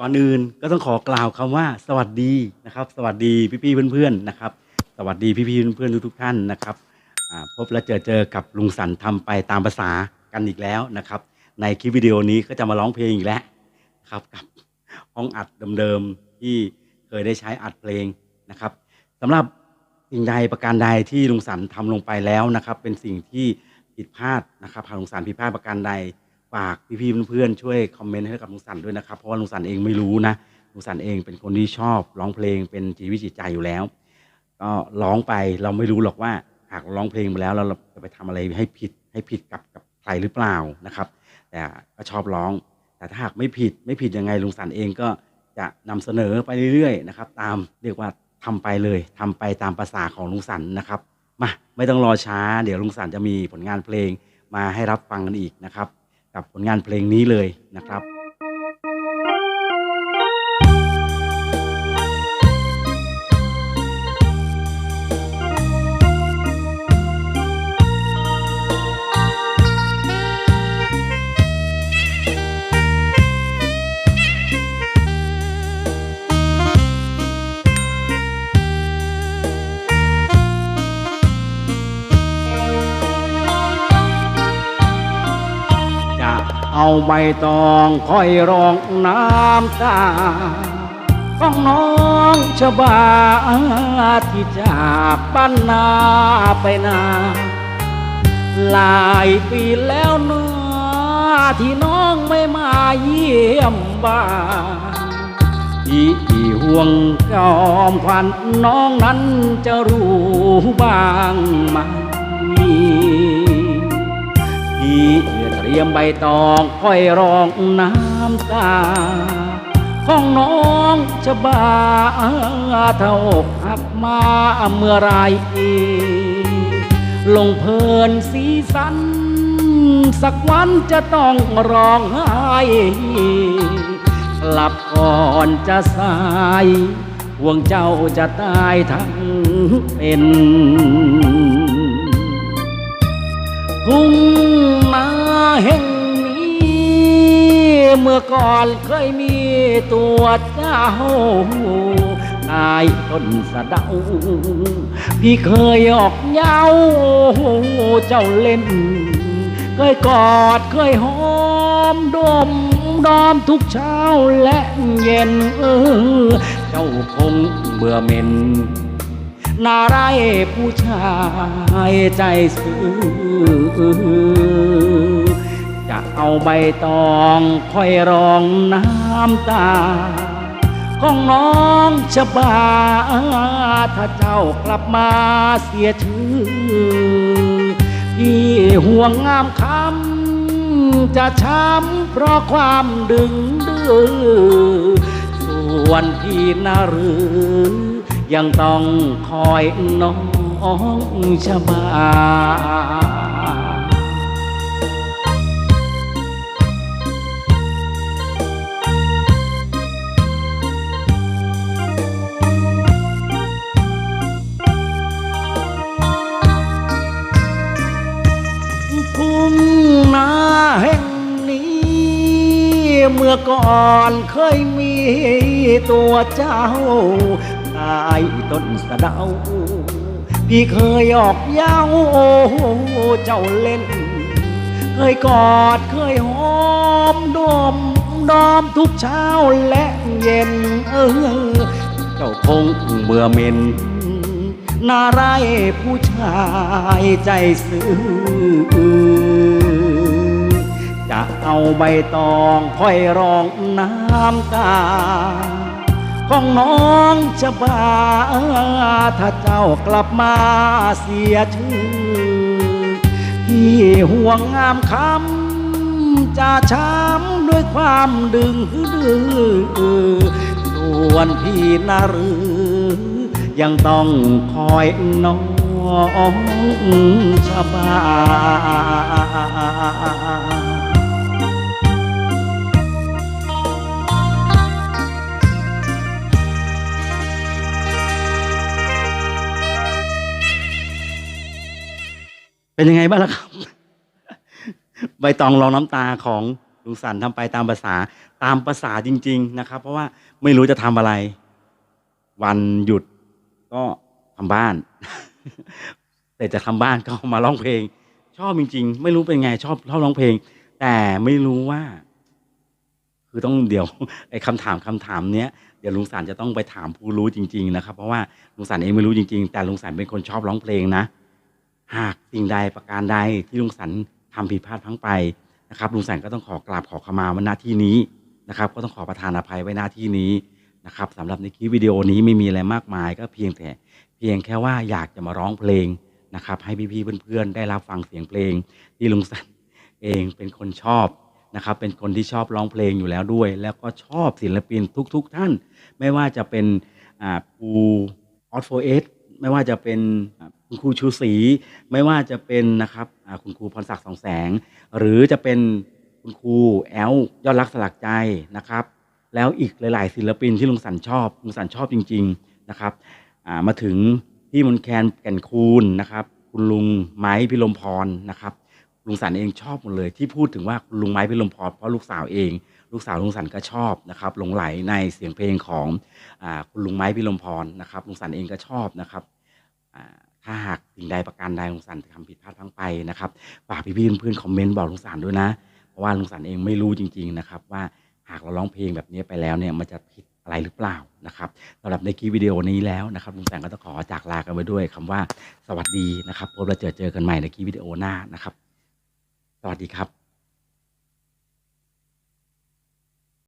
ก่อนอื่นก็ต้องขอกล่าวคำว่า สวัสดีนะครับ สวัสดีพี่ๆเพื่อนๆนะครับ สวัสดีพี่ๆเพื่อนๆทุกๆท่านนะครับพบและเจอเจอกับลุงสันทำไปตามภาษากันอีกแล้วนะครับ ในคลิปวิดีโอนี้ก็จะมาร้องเพลงอีกแล้วครับกับห้องอัดเดิมๆที่เคยได้ใช้อัดเพลงนะครับสำหรับสิ่งใดประการใดที่ลุงสันทำลงไปแล้วนะครับ เป็นสิ่งที่ผิดพลาดนะครับหากลุงสันผิดพลาดประการใด ฝากพี่ๆเพื่อนๆช่วยคอมเมนต์ให้กับลุงสันด้วยนะครับ เพราะว่าลุงสันเองไม่รู้นะลุงสันเองเป็นคนที่ชอบร้องเพลงเป็นชีวิจิตใจอยู่แล้ว ก็ร้องไปเราไม่รู้หรอกว่าหากร้องเพลงไปแล้วเราจะไปทำอะไรให้ผิดให้ผิดกับกับใครหรือเปล่านะครับ แต่ก็ชอบร้อง แต่ถ้าหากไม่ผิดไม่ผิดยังไงลุงสันเองก็จะนำเสนอไปเรื่อยๆนะครับ ตามเรียกว่าทำไปเลยทำไปตามภาษาของลุงสันนะครับมาไม่ต้องรอช้า เดี๋ยวลุงสันจะมีผลงานเพลงมาให้รับฟังกันอีกนะครับ กับผลงานเพลงนี้เลยนะครับ เอาใบตองค่อยรองน้ำตาของน้องชบาที่จากบ้านนาไปนา หลายปีแล้วเนื้อที่น้องไม่มาเยี่ยมบ้านที่ห่วงจอมควันน้องนั้นจะรู้บ้างไหม เตรียมใบตองค่อยรองน้ำตา ของน้องจะบาเท่าอกหักมาเมื่อไรลงเพลินสีสัน สักวันจะต้องร้องไห้กลับก่อนจะสายห่วงเจ้าจะตายทั้งเป็นทุ่ง เมื่อก่อนเคยมีตัวเจ้าตายต้นสะเดา พี่เคยออกเย้าเจ้าเล่น เคยกอดเคยหอมดมดอมทุกเช้าและเย็นเออ เจ้าคงเบื่อเหม็นนาไรผู้ชายใจซื่อ เอาใบตองค่อยรองน้ำตา ของน้องชบา ถ้าเจ้ากลับมาเสียชื่อที่ห่วงงามคำจะช้ำเพราะความดึงดื้อส่วนพี่นารือยังต้องคอยน้องชบา เมื่อก่อนเคยมีตัวเจ้าตายต้นสะเดาพี่เคยออกเย้าเจ้าเล่น เคยกอดเคยหอมดมดอมทุกเช้าและเย็นเออเจ้าคงเบื่อเหม็นน่าไรายผู้ชายใจซื่อ เอาใบตองค่อยรองน้ำตา ของน้องจะบาถ้าเจ้ากลับมาเสียชื่อที่ห่วงงามคำจะช้ำด้วยความดึงดื้อส่วนพี่นารือยังต้องคอยน้องชบา เป็นยังไงบ้างล่ะครับ ใบตองรองน้ำตาของลุงสันทำไปตามภาษา ตามประษาจริง ๆ นะครับ เพราะว่าไม่รู้จะทำอะไร วันหยุดก็ทำบ้านแต่จะทำบ้านก็มาร้องเพลง ชอบจริง ๆ ไม่รู้เป็นไงชอบชอบร้องเพลง แต่ไม่รู้ว่า คือต้องเดี๋ยวไอ้คำถามคำถามเนี้ยเดี๋ยวลุงสันจะต้องไปถามผู้รู้จริง ๆ นะครับ เพราะว่าลุงสันเองไม่รู้จริง ๆ แต่ลุงสันเป็นคนชอบร้องเพลงนะ หากสิ่งใดประการใดที่ลุงสันทำผิดพลาดพลั้งไปนะครับลุงสันก็ต้องขอกราบขอขมาไว้หน้าที่นี้นะครับ ก็ต้องขอประทานอภัยไว้หน้าที่นี้นะครับสำหรับในคลิปวิดีโอนี้ไม่มีอะไรมากมาย ก็เพียงแต่เพียงแค่ว่าอยากจะมาร้องเพลงนะครับ ให้พี่ๆเพื่อนๆได้รับฟังเสียงเพลง ที่ลุงสันเองเป็นคนชอบนะครับ เป็นคนที่ชอบร้องเพลงอยู่แล้วด้วย แล้วก็ชอบศิลปินทุก ๆ ท่าน ไม่ว่าจะเป็นอ่าครูออสโฟเอส ไม่ว่าจะเป็นคุณครูชูศรีไม่ว่าจะเป็นนะครับคุณครูพรศักดิ์สองแสง หรือจะเป็นคุณครูแอลยอดรักสลักใจนะครับ แล้วอีกหลาย ๆ ศิลปินที่ลุงสันชอบลุงสันชอบจริง ๆนะครับมาถึงพี่มนแคนแก่นคูณนะครับคุณลุงไม้พิลมพรนะครับลุงสันเองชอบหมดเลยที่พูดถึงว่าคุณลุงไม้พิลมพรเพราะลูกสาวเอง ลูกสาวลุงสันก็ชอบนะครับหลงไหลในเสียงเพลงของอคุณลุงไม้พิลมพรนะครับลุงสันเองก็ชอบนะครับถ้าหากสิ่งใดประการใดลุงสันทำผิดพลาดพลั้งไปนะครับฝากพี่ๆเพื่อนๆคอมเมนต์บอกลุงสันด้วยนะ เพราะว่าลุงสันเองไม่รู้จริง ๆนะครับ ว่าหากเราร้องเพลงแบบนี้ไปแล้วเนี่ยมันจะผิดอะไรหรือเปล่านะครับสำหรับในคลิปวิดีโอนี้แล้วนะครับลุงสันก็ต้องขอจากลากันไปด้วยคำว่าสวัสดีนะครับพบแล้วเจอเจอกันใหม่ในคลิปวิดีโอหน้านะครับ สวัสดีครับ